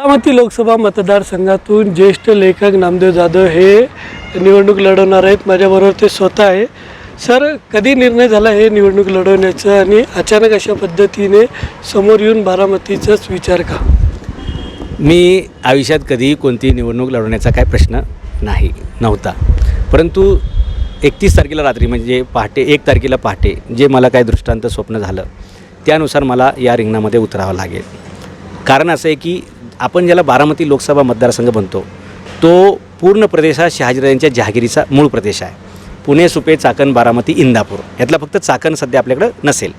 बारामती लोकसभा मतदारसंघातून ज्येष्ठ लेखक नामदेव जाधव हे निवडणूक लढवणार आहेत. माझ्याबरोबर ते स्वतः आहे. सर कधी निर्णय झाला हे निवडणूक लढवण्याचा? आणि अचानक अशा पद्धतीने समोर येऊन बारामतीचाच विचार का? मी आयुष्यात कधीही कोणतीही निवडणूक लढवण्याचा काय प्रश्न नाही नव्हता. परंतु एकतीस तारखेला रात्री म्हणजे पहाटे एक तारखेला पहाटे जे मला काय दृष्टांत स्वप्न झालं त्यानुसार मला या रिंगणामध्ये उतरावं लागेल. कारण असं आहे की आपण ज्याला बारामती लोकसभा मतदारसंघ बनतो तो पूर्ण प्रदेश हा शहाजीराजांच्या जहागिरीचा मूळ प्रदेश आहे. पुणे सुपे चाकण बारामती इंदापूर. यातला फक्त चाकण सध्या आपल्याकडं नसेल.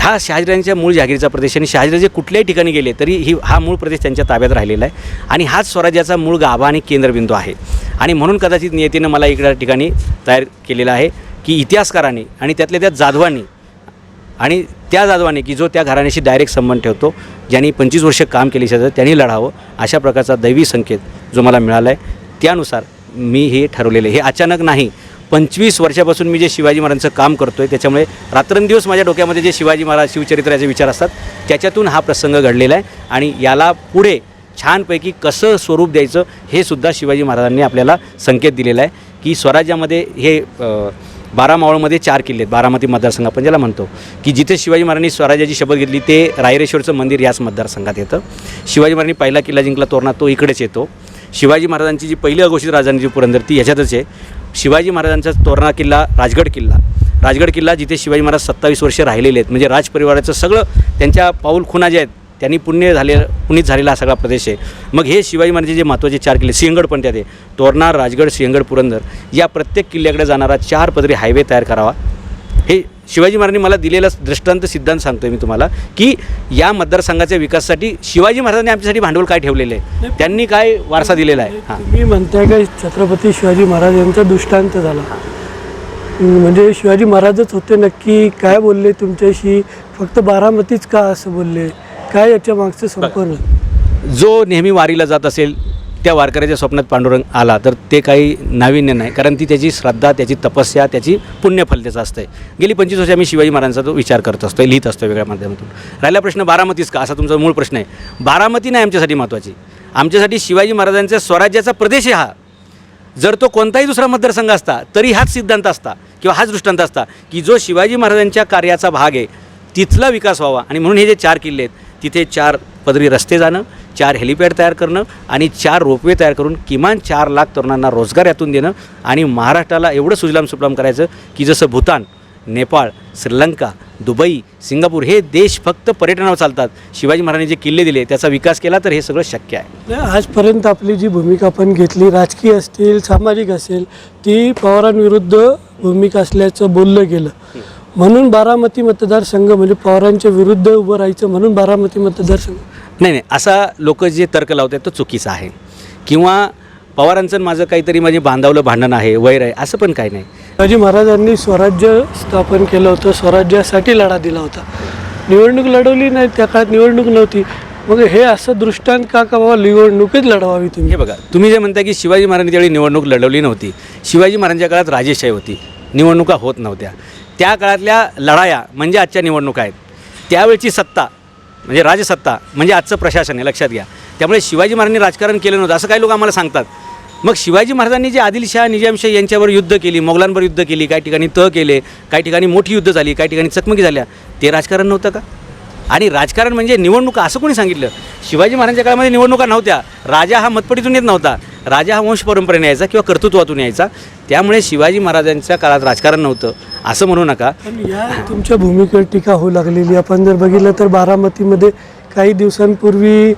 हा शहाजीराजांच्या मूळ जहागिरीचा प्रदेश आणि शहाजीराजे कुठल्याही ठिकाणी गेले तरी ही हा मूळ प्रदेश त्यांच्या ताब्यात राहिलेला आहे. आणि हाच स्वराज्याचा मूळ गाभा आणि केंद्रबिंदू आहे. आणि म्हणून कदाचित नियतीनं मला इकडल्या ठिकाणी तयार केलेलं आहे की इतिहासकारांनी आणि त्यातल्या त्या जाधवांनी आणि त्या जाधवाने की जो त्या घराण्याशी डायरेक्ट संबंध ठेवतो ज्यांनी पंचवीस वर्ष काम केले जातं त्यांनी लढावं अशा प्रकारचा दैवी संकेत जो मला मिळाला आहे त्यानुसार मी हे ठरवलेले हे अचानक नाही पंचवीस वर्षापासून मी जे शिवाजी महाराजांचं काम करतो आहे त्याच्यामुळे रात्रंदिवस माझ्या डोक्यामध्ये जे शिवाजी महाराज शिवचरित्राचे विचार असतात त्याच्यातून हा प्रसंग घडलेला आहे आणि याला पुढे छानपैकी कसं स्वरूप द्यायचं हे सुद्धा शिवाजी महाराजांनी आपल्याला संकेत दिलेला आहे की स्वराज्यामध्ये हे बारामावळमध्ये बारा मावळमध्ये चार किल्ले आहेत. बारामती मतदारसंघ आपण ज्याला म्हणतो की जिथे शिवाजी महाराजांनी स्वराज्याची शपथ घेतली ते रायरेश्वरचं मंदिर याच मतदारसंघात येतं. शिवाजी महाराजांनी पहिला किल्ला जिंकला तोरणा तो इकडेच येतो. शिवाजी महाराजांची जी पहिली अघोषित राजधानी जी पुरंदर ती ह्याच्यातच आहे. शिवाजी महाराजांचा तोरणा किल्ला राजगड किल्ला. राजगड किल्ला जिथे शिवाजी महाराज सत्तावीस वर्ष राहिलेले आहेत म्हणजे राजपरिवाराचं सगळं त्यांच्या पाऊल खुणा ज्या आहेत त्यांनी पुण्य झाले पुनीत झालेला हा सगळा प्रदेश आहे. मग हे शिवाजी महाराजांचे जे महत्त्वाचे चार किल्ले सिंहगड पण त्यात आहे. तोरणा राजगड सिंहगड पुरंदर या प्रत्येक किल्ल्याकडे जाणारा चार पदरी हायवे तयार करावा. हे शिवाजी महाराजांनी मला दिलेला दृष्टांत सिद्धांत सांगतोय मी तुम्हाला की या मतदारसंघाच्या विकासासाठी शिवाजी महाराजांनी आमच्यासाठी भांडवल काय ठेवलेलं आहे? त्यांनी काय वारसा दिलेला आहे? हां. तुम्ही म्हणताय का छत्रपती शिवाजी महाराज यांचा दृष्टांत झाला? म्हणजे शिवाजी महाराजच होते नक्की काय बोलले तुमच्याशी? फक्त बारामतीच का असं बोलले? काय याच्या मागचं संपूर्ण? जो नेहमी वारीला जात असेल त्या वारकऱ्याच्या स्वप्नात पांडुरंग आला तर ते काही नाविन्य नाही. कारण ती त्याची श्रद्धा त्याची तपस्या त्याची पुण्यफल त्याचं असतं गेली पंचवीस वर्ष आम्ही शिवाजी महाराजांचा तो विचार करत असतो लिहित असतो वेगळ्या माध्यमातून. राहिला प्रश्न बारामतीच का? असा तुमचा मूळ प्रश्न आहे. बारामती नाही आमच्यासाठी महत्त्वाची आमच्यासाठी शिवाजी महाराजांच्या स्वराज्याचा प्रदेश आहे हा. जर तो कोणताही दुसरा मतदारसंघ असता तरी हाच सिद्धांत असता किंवा हाच दृष्टांत असता की जो शिवाजी महाराजांच्या कार्याचा भाग आहे तिथला विकास व्हावा. आणि म्हणून हे जे चार किल्ले आहेत तिथे चार पदरी रस्ते जाणं चार हेलिपॅड तयार करणं आणि चार रोपवे तयार करून किमान चार लाख तरुणांना रोजगार यातून देणं आणि महाराष्ट्राला एवढं सुजलाम सुफलाम करायचं की जसं भूतान नेपाळ श्रीलंका दुबई सिंगापूर हे देश फक्त पर्यटनावर चालतात. शिवाजी महाराजांनी जे किल्ले दिले त्याचा विकास केला तर हे सगळं शक्य आहे. आजपर्यंत आपली जी भूमिका आपण घेतली राजकीय असतील सामाजिक असेल ती पवारांविरुद्ध भूमिका असल्याचं बोललं गेलं. म्हणून बारामती मतदारसंघ म्हणजे पवारांच्या विरुद्ध उभं राहायचं म्हणून बारामती मतदारसंघ. नाही नाही असा लोक जे तर्क लावत आहेत तो चुकीचा आहे. किंवा पवारांचं माझं काहीतरी म्हणजे बांधावलं भांडण आहे वैर आहे असं पण काही नाही. शिवाजी महाराजांनी स्वराज्य स्थापन केलं होतं स्वराज्यासाठी लढा दिला होता. निवडणूक लढवली नाही त्या काळात निवडणूक नव्हती. मग हे असं दृष्टांत का का बाबा निवडणुकीच लढवावी तुम्ही? हे बघा तुम्ही जे म्हणता की शिवाजी महाराजांनी त्यावेळी निवडणूक लढवली नव्हती. शिवाजी महाराजांच्या काळात राजेशाही होती. निवडणुका होत नव्हत्या. त्या काळातल्या लढाया म्हणजे आजच्या निवडणुका आहेत. त्यावेळची सत्ता म्हणजे राजसत्ता म्हणजे आजचं प्रशासन आहे लक्षात घ्या. त्यामुळे शिवाजी महाराजांनी राजकारण केलं नव्हतं असं काही लोक आम्हाला सांगतात. मग शिवाजी महाराजांनी जे आदिलशाह निजामशाह यांच्यावर युद्ध केली मोगलांवर युद्ध केली काही ठिकाणी तह केले काही ठिकाणी मोठी युद्ध झाली काही ठिकाणी चकमकी झाल्या ते राजकारण नव्हतं का? आणि राजकारण म्हणजे निवडणुका असं कोणी सांगितलं? शिवाजी महाराजांच्या काळामध्ये निवडणुका नव्हत्या. राजा हा मतपटीतून येत नव्हता. राजा हा वंश परंपरेने यायचा किंवा कर्तृत्वातून यायचा. त्यामुळे शिवाजी महाराजांच्या काळात राजकारण नव्हतं. असं म्हणू नका. या तुमच्या भूमिकेवर टीका होऊ लागलेली. आपण जर बघितलं तर बारामतीमध्ये काही दिवसांपूर्वी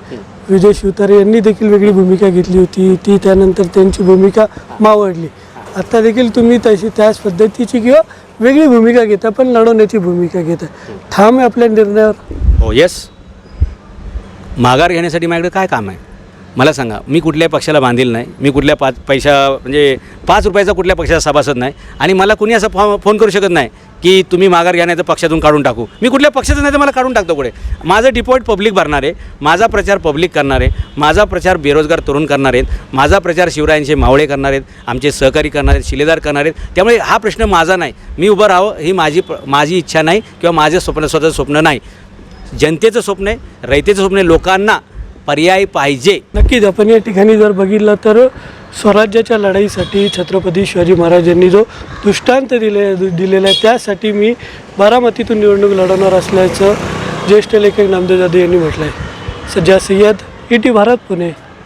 विजय शिवतारे यांनी देखील वेगळी भूमिका घेतली होती. ती त्यानंतर त्यांची भूमिका मावळली. आता देखील तुम्ही तशी त्याच पद्धतीची किंवा वेगळी भूमिका घेता पण लढवण्याची भूमिका घेता. ठाम आहे आपल्या निर्णयावर? हो येस माघार घेण्यासाठी माझ्याकडे काय काम आहे? मला सांगा मी कुठल्याही पक्षाला बांधील नाही मी कुठल्या पाच पैसा म्हणजे पाच रुपयाचा कुठल्या पक्षाचा सभासद नाही आणि मला कुणी असं फॉ फोन करू शकत नाही की तुम्ही माघार घ्या नाही तर पक्षातून काढून टाकू. मी कुठल्या पक्षाचं नाही तर मला काढून टाकतो पुढे. माझं डिपॉइट पब्लिक भरणार आहे माझा प्रचार पब्लिक करणार आहे माझा प्रचार बेरोजगार तरुण करणार आहेत माझा प्रचार शिवरायांचे मावळे करणार आहेत आमचे सहकारी करणार आहेत शिलेदार करणार आहेत. त्यामुळे हा प्रश्न माझा नाही. मी उभं राहावं ही माझी माझी इच्छा नाही किंवा माझं स्वप्न स्वतःचं स्वप्न नाही. जनतेचं स्वप्न आहे रयतेचं स्वप्न आहे लोकांना पर्याय पाहिजे. नक्कीच आपण या ठिकाणी जर बघितलं तर स्वराज्याच्या लढाईसाठी छत्रपती शिवाजी महाराजांनी जो दृष्टांत दिले दिलेला आहे त्यासाठी मी बारामतीतून निवडणूक लढवणार असल्याचं ज्येष्ठ लेखक नामदेव जाधव यांनी म्हटलं आहे सज्जा सय्यद ई टी भारत पुणे.